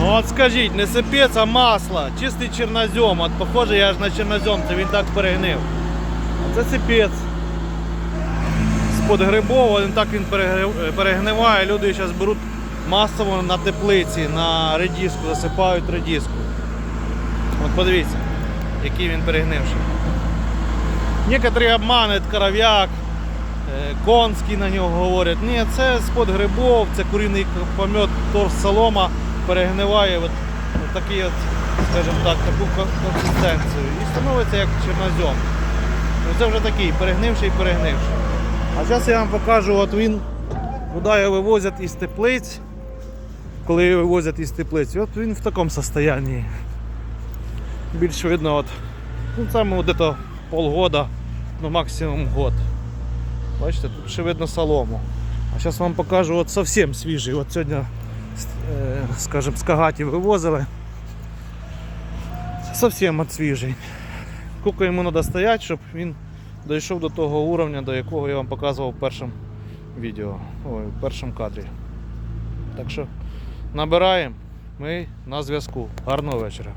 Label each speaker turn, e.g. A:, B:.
A: Ну от скажіть, не сипець, а масло, чистий чорнозем. От похоже, я ж на чорнозем, це він так перегнив. Це сипець. З-под грибов, він так він перегниває. Люди зараз беруть масово на теплиці, на редиску, засипають редиску. От подивіться, який він перегнивший. Некоторі обманують коров'як, е, конський на нього говорять. Ні, це з-под грибов, це куріний помет, торс солома перегниває от, от такий от, скажімо так, таку консистенцію. І становиться як чорнозем. Ну, Це вже такий перегнивший перегнивший. А зараз я вам покажу, от він, куди його вивозять із теплиць. Коли його вивозять із теплиць, от він в такому стані. Більш видно, от, ну саме это полгода, ну максимум год. Бачите, тут ще видно солому. А зараз вам покажу от зовсім свіжий. От сьогодні, скажімо, з Кагаті вивозили. Зовсім от свіжий. Скільки йому треба стояти, щоб він дійшов до того уровня, до якого я вам показував в першому відео, ой, в першому кадрі. Так що набираємо, ми на зв'язку. Гарного вечора.